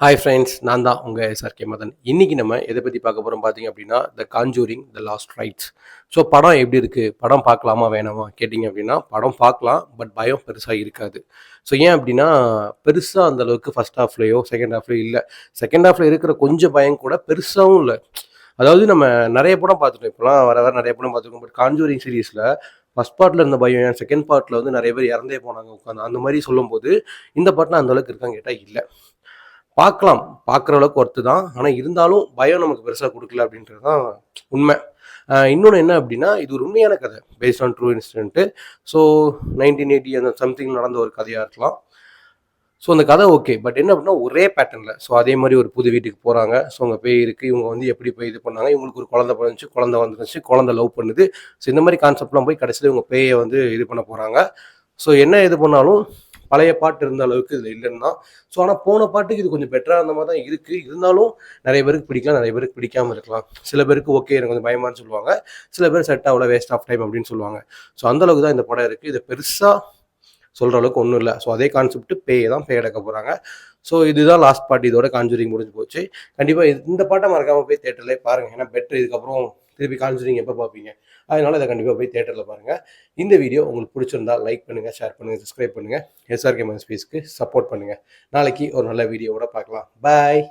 Hi friends நான் தான் உங்கள் எஸ்ஆர்கே மதன். இன்றைக்கி நம்ம எதை பற்றி பார்க்க போகிறோம் பார்த்தீங்க அப்படின்னா the Conjuring the Last Rites so படம் எப்படி இருக்குது படம் பார்க்கலாமா வேணாமா? கேட்டிங்க அப்படின்னா படம் பார்க்கலாம் பட் பயம் பெருசாக இருக்காது. ஸோ ஏன் அப்படின்னா பெருசாக அந்தளவுக்கு ஃபஸ்ட் ஹாஃப்லேயோ செகண்ட் ஹாஃப்லேயோ இல்லை. செகண்ட் ஹாஃபில் இருக்கிற கொஞ்சம் பயம் கூட பெருசாகவும் இல்லை. அதாவது நம்ம நிறைய படம் பார்த்துட்டோம். இப்போலாம் வர வர நிறைய படம் பார்த்துருக்கோம். பட் காஞ்சூரிங் சீரீஸில் ஃபஸ்ட் பார்ட்டில் இருந்த பயம் ஏன்? செகண்ட் பார்ட்டில் வந்து நிறைய பேர் இறந்தே போனாங்க உட்காந்து அந்த மாதிரி சொல்லும்போது இந்த பாட்டில் அந்த அளவுக்கு இருக்கான்னு கேட்டால் இல்லை. பார்க்கலாம். பார்க்குற அளவுக்கு ஒர்த்து தான். ஆனால் இருந்தாலும் பயம் நமக்கு பெருசாக கொடுக்கல அப்படின்றது தான் உண்மை இன்னொன்று என்ன அப்படின்னா இது ஒரு உண்மையான கதை based on true incident so nineteen eighty அந்த சம்திங் நடந்த ஒரு கதையாக இருக்கலாம். ஸோ அந்த கதை ஓகே பட் என்ன அப்படின்னா ஒரே பேட்டர்னில் ஸோ அதே மாதிரி ஒரு புது வீட்டுக்கு போகிறாங்க ஸோ அங்கே பேய் இருக்குது இவங்க வந்து எப்படி போய் இது பண்ணாங்க? இவங்களுக்கு ஒரு குழந்தை பிறந்துச்சு. குழந்தை வந்துருந்துச்சு குழந்தை லவ் பண்ணுது. ஸோ இந்த மாதிரி கான்செப்ட்லாம் போய் கடைசியில் இவங்க பேயை வந்து இது பண்ண போகிறாங்க ஸோ என்ன இது பண்ணாலும் பழைய பாட்டு இருந்த அளவுக்கு இதில் இல்லைன்னு. தான் ஸோ ஆனால் போன பாட்டுக்கு இது கொஞ்சம் பெட்டராக இருந்த மாதிரி தான் இருக்குது இருந்தாலும் நிறைய பேருக்கு பிடிக்கலாம் நிறைய பேருக்கு பிடிக்காமல் இருக்கலாம். சில பேருக்கு ஓகே எனக்கு கொஞ்சம் பயமான்னு சொல்லுவாங்க. சில பேர் செட் ஆகல வேஸ்ட் ஆஃப் டைம் அப்படின்னு சொல்லுவாங்க. ஸோ அந்த அளவுக்கு தான் இந்த படம் இருக்குது இதை பெருசாக சொல்கிற அளவுக்கு ஒன்றும் இல்லை. ஸோ அதே கான்செப்ட் பேயை தான் பே எடுக்க போகிறாங்க ஸோ இதுதான் லாஸ்ட் பார்ட்டி இதோட காஞ்சூரிங் முடிஞ்சு போச்சு. கண்டிப்பாக இந்த பாட்டை மறக்காமல் போய் தேட்டர்லேயே பாருங்கள் ஏன்னா பெட்ரு இதுக்கப்புறம் திருப்பி காஞ்சூரிங் எப்போ பார்ப்பீங்க அதனால இதை கண்டிப்பாக போய் தேட்டரில் பாருங்கள் இந்த வீடியோ உங்களுக்கு பிடிச்சிருந்தா லைக் பண்ணுங்கள் ஷேர் பண்ணுங்கள் சப்ஸ்கிரைப் பண்ணுங்கள் எஸ்ஆர்கே மன் சப்போர்ட் பண்ணுங்கள் நாளைக்கு ஒரு நல்ல வீடியோவோட பார்க்கலாம். பாய்